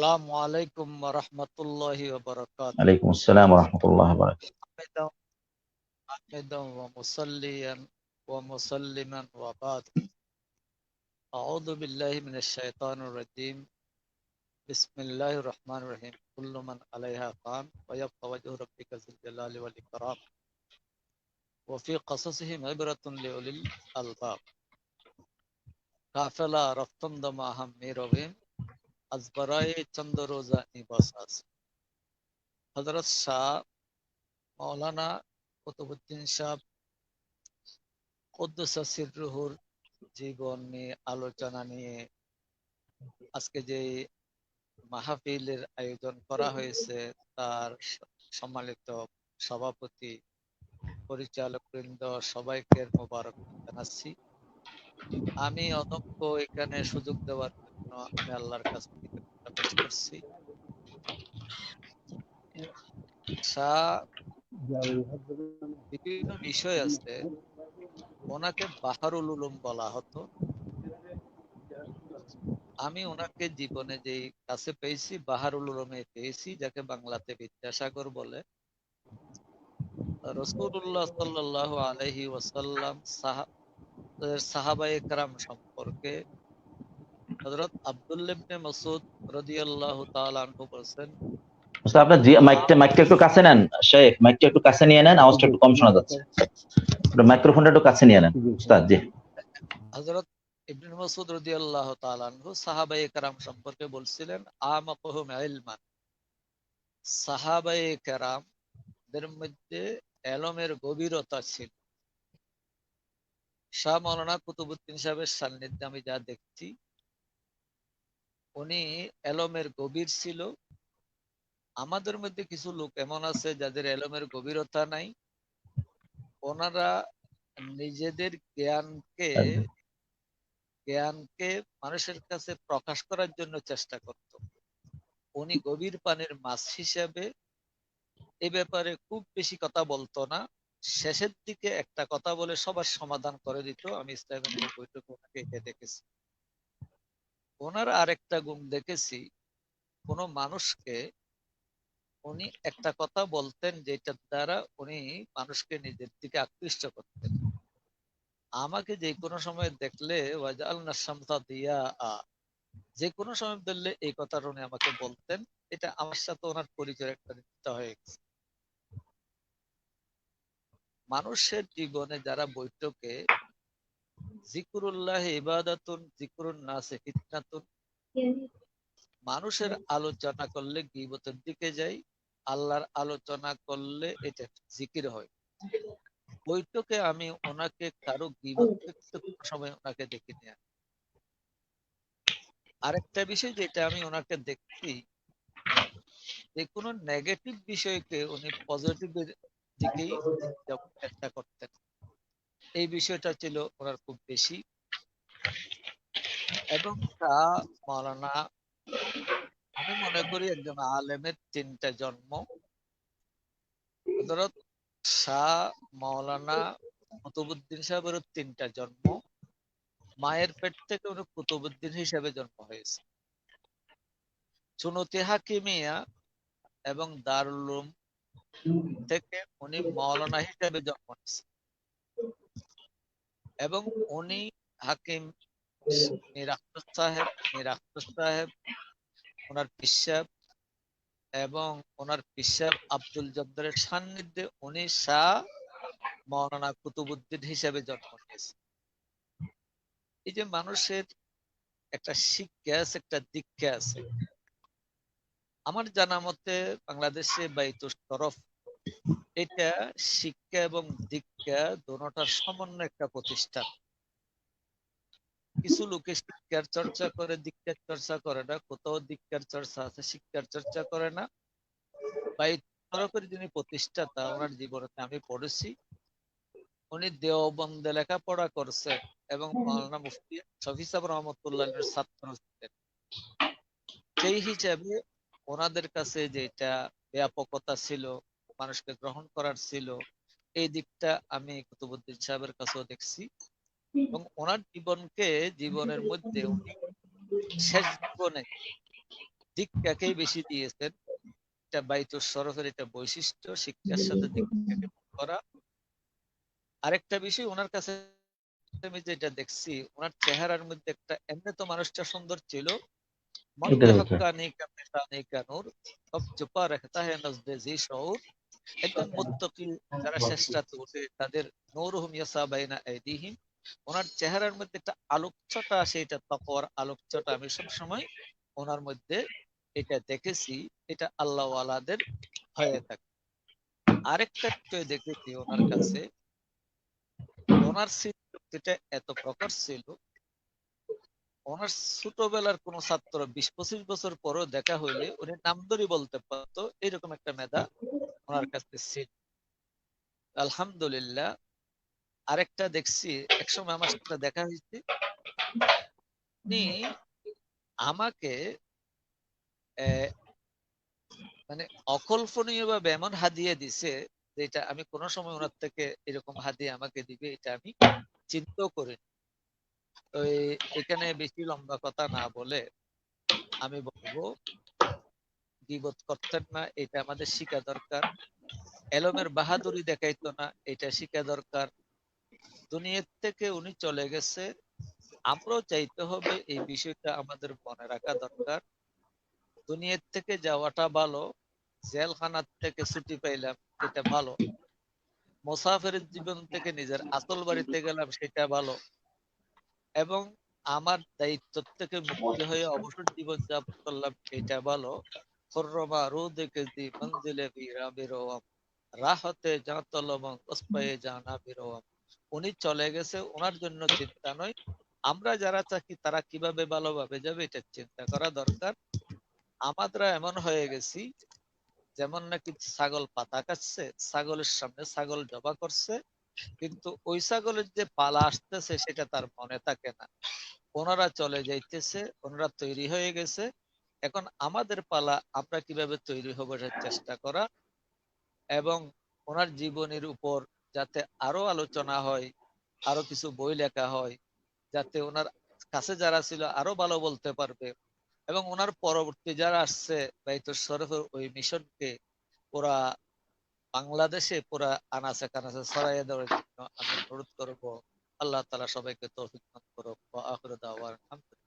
السلام عليكم ورحمة الله وبركاته. عليكم السلام ورحمة الله وبركاته. حامدا ومصليا ومسلما وبعد. أعوذ بالله من الشيطان الرجيم. بسم الله الرحمن الرحيم. كل من عليها فان ويبقى وجه ربك ذي الجلال والإكرام. وفي قصصهم عبرة لأولي الألباب. قافلة رفتن دماهم ميروين. আজ বারায়ে চন্দ রোজা শাহ মৌলানা কুতুবুদ্দিন জীবন নিয়ে আলোচনা নিয়ে আজকে যে মাহফিলের আয়োজন করা হয়েছে তার সম্মানিত সভাপতি পরিচালক বৃন্দ সবাইকে মোবারক জানাচ্ছি আমি অদক্ষ এখানে সুযোগ দেওয়ার জন্য আমি আল্লাহর কাছে কৃতজ্ঞতা করছি। বিভিন্ন বিষয় আছে। ওনাকে বাহারুল উলুম বলা হতো। আমি ওনাকে জীবনে যে কাছে পেয়েছি, বাহারুল উলুমে পেয়েছি, যাকে বাংলাতে বিদ্যাসাগর বলে। রসুল্লাহ সাল্লাহ আলহি ওয়াসাল্লাম সাহাবায়ে কারাম সম্পর্কে হযরত আব্দুল্লাহ ইবনে মাসউদ রাদিয়াল্লাহু তাআলা আনহু বলেন আপনার জি মাইকটা মাইকটা একটু কাছে নেন। শেখ মাইকটা একটু কাছে নিয়ে নেন আওয়াজটা একটু কম শোনা যাচ্ছে। মাইক্রোফোনটা একটু কাছে নিয়ে নেন জি। হযরত ইবনে মাসউদ রাদিয়াল্লাহু তাআলা আনহু সাহাবায়ে কারাম সম্পর্কে বলছিলেন আমাকুহুম ইলমান। সাহাবায়ে দের মধ্যে এলমের গভীরতা ছিল। শাহ মৌলানা কুতুবুদ্দিন সাহেবের সান্নিধ্যে আমি যা দেখছি উনি এলমের গভীর ছিল। আমাদের মধ্যে কিছু লোক এমন আছে যাদের এলমের গভীরতা নাই। ওনারা নিজেদের জ্ঞানকে জ্ঞানকে মানুষের কাছে প্রকাশ করার জন্য চেষ্টা করত। উনি গভীর পানির মাছ হিসাবে এ ব্যাপারে খুব বেশি কথা বলতো না। শেষের দিকে একটা কথা বলে সবার সমাধান করে দিত। আমি ইসলামের বৈঠক ওনাকে দেখেছি। ওনার আরেকটা গুণ দেখেছি, কোন মানুষকে উনি একটা কথা বলতেন যেটার দ্বারা উনি মানুষকে নিজের দিকে আকৃষ্ট করতেন। আমাকে যে কোনো সময় দেখলে দিয়া আ যে কোনো সময় দেখলে এই কথাটা উনি আমাকে বলতেন, এটা আমার সাথে ওনার পরিচয় একটা নিতে হয়ে গেছে। মানুষের জীবনে যারা বৈঠকে জিকুরুল্লাহ ইবাদাতুন জিকুরুন নাসে ফিতনাতুন মানুষের আলোচনা করলে গিবতের দিকে যাই আল্লাহর আলোচনা করলে এটা জিকির হয়। বৈঠকে আমি ওনাকে কারও গিবত সময় ওনাকে দেখি নিয়ে আরেকটা বিষয় যেটা আমি ওনাকে দেখছি যে কোনো নেগেটিভ বিষয়কে উনি পজিটিভ দিকেই চেষ্টা করতেন। এই বিষয়টা ছিল ওনার খুব বেশি। এবং তা মৌলানা আমি মনে করি একজন আলেমের তিনটা জন্ম। হজরত শাহ মৌলানা কুতুবুদ্দিন সাহেবের তিনটা জন্ম। মায়ের পেট থেকে উনি কুতুবুদ্দিন হিসেবে জন্ম হয়েছে চুনতি হাকিমিয়া এবং দারুলুম থেকে উনি মৌলানা হিসেবে জন্ম নিয়েছেন। এবং উনি হাকিম এবং ওনার পিসাব আব্দুল সান্নিধ্যে উনি শাহ মৌলানা কুতুবুদ্দিন হিসেবে জন্ম নিয়েছেন। এই যে মানুষের একটা শিক্ষা আছে, একটা দীক্ষা আছে। আমার জানা মতে বাংলাদেশে বাইতুল তরফ এটা শিক্ষা এবং দীক্ষা দোনোটার সমন্বয় একটা প্রতিষ্ঠান। কিছু লোকে শিক্ষার চর্চা করে, দীক্ষার চর্চা করে না। কোথাও দীক্ষার চর্চা আছে, শিক্ষার চর্চা করে না। তরফের যিনি প্রতিষ্ঠাতা, ওনার জীবনে আমি পড়েছি। উনি দেওবন্দে লেখাপড়া করছেন এবং মাওলানা মুফতি শফি সাহেব রহমতুল্লাহ ছাত্র ছিলেন। সেই হিসাবে ওনাদের কাছে যেটা ব্যাপকতা ছিল মানুষকে গ্রহণ করার ছিল এই দিকটা আমি কুতুবুদ্দিন সাহেবের কাছেও দেখছি। এবং ওনার জীবনকে জীবনের মধ্যে উনি শেষ জীবনে দিকটাকেই বেশি দিয়েছেন। এটা বাইতুল শরফের এটা বৈশিষ্ট্য শিক্ষার সাথে দিকটাকে করা। আরেকটা বিষয় ওনার কাছে আমি যেটা দেখছি ওনার চেহারার মধ্যে একটা এমনি তো মানুষটা সুন্দর ছিল। মন এটা কে দেখো। হক্কানি কা মেহরানি কা নূর সব চুপা রাখতা হ্যায় নজদে জি শউর একজন মুত্তাকি যারা শেষরাতে উঠে তাদের নূরুহুম ইয়াসা বাইনা আইদিহিম। ওনার চেহারার মধ্যে একটা আলোকছটা আসে এটা তাকওয়ার আলোকছটা আমি সব সময় ওনার মধ্যে এটা দেখেছি এটা আল্লাহ ওয়ালাদের হয়ে থাকে। আরেকটা দেখেছি ওনার কাছে ওনার স্মৃতিটা এত প্রকার ছিল। ওনার ছোটবেলার কোন ছাত্র বিশ পঁচিশ বছর পরও দেখা হইলে উনি নাম ধরে বলতে পারতো এরকম একটা মেধা আলহামদুলিল্লাহ, আরেকটা দেখছি, একসময় আমার সাথে দেখা হয়েছে। আমাকে মানে অকল্পনীয় ভাবে এমন হাদিয়ে দিছে যেটা আমি কোনো সময় ওনার থেকে এরকম হাদিয়ে আমাকে দিবে, এটা আমি চিন্তাও করিনি এই- এখানে বেশি লম্বা কথা না বলে আমি বলব বিবোধ করতেন না, এটা আমাদের শিখা দরকার। এলমের বাহাদুরি দেখাইতো না, এটা শিখা দরকার। দুনিয়ার থেকে উনি চলে গেছে। আমরাও চাইতে হবে এই বিষয়টা আমাদের মনে রাখা দরকার। দুনিয়ার থেকে যাওয়াটা ভালো, জেলখানার থেকে ছুটি পাইলাম এটা ভালো। মুসাফিরের জীবন থেকে নিজের আসল বাড়িতে গেলাম, সেটা ভালো। এবং আমার দায়িত্ব থেকে মুক্তি হয়ে অবসর জীবন যাপন করলাম এটা ভালো। খর্রমা রু দেখে দি মঞ্জিলে বিরা বিরোয়াম রাহতে উনি চলে গেছে ওনার জন্য চিন্তা নয়। আমরা যারা থাকি তারা কীভাবে ভালোভাবে যাবে এটা চিন্তা করা দরকার। আমাদের এমন হয়ে গেছি, যেমন নাকি ছাগল পাতা কাটছে, ছাগলের সামনে ছাগল জবা করছে, কিন্তু ওই ছাগলের যে পালা আসতেছে সেটা তার মনে থাকে না। ওনারা চলে যাইতেছে, ওনারা তৈরি হয়ে গেছে। এখন আমাদের পালা আমরা কীভাবে তৈরি হব চেষ্টা করা এবং ওনার জীবনের উপর যাতে আরও আলোচনা হয়, আরও কিছু বই লেখা হয়, যাতে ওনার কাছে যারা ছিল আরও ভালো বলতে পারবে। এবং ওনার পরবর্তী যারা আসছে, বাইতুল শরফের ওই মিশনকে পুরা বাংলাদেশে পুরা আনাচে কানাচে ছড়াইয়ে দেওয়ার জন্য আমি অনুরোধ করব। আল্লাহ তালা সবাইকে তৌফিক করুক। আলহামদুলিল্লাহ।